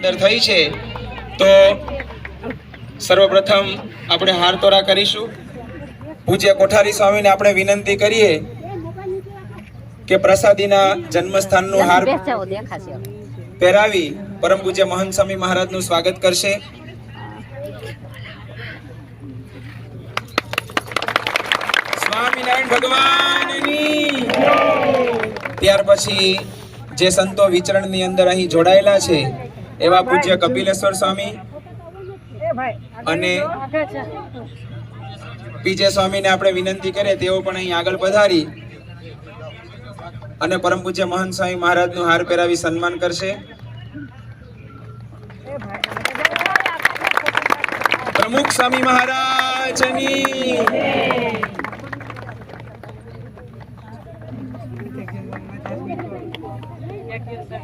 અંદર થઈ છે, તો સર્વપ્રથમ આપણે હાર તોરા કરીશું. પૂજ્ય કોઠારી સ્વામીને આપણે વિનંતી કરીએ કે પ્રસાદીના જન્મસ્થાનનું હાર પહેરાવી પરમ પૂજ્ય મહંત સ્વામી મહારાજનું સ્વાગત કરશે. સ્વામિનારાયણ ભગવાનની. ત્યાર પછી જે સંતો વિચરણની અંદર અહીં જોડાયેલા છે એવા પૂજ્ય કપિલેશ્વર સ્વામી અને પીજે સ્વામીને આપણે વિનંતી કરીએ, તેઓ પણ અહીં આગળ પધારી અને પરમ પૂજ્ય મહંત સ્વામી મહારાજનું હાર પહેરાવી સન્માન કરશે. પ્રમુખ સ્વામી મહારાજની Ya quiero estar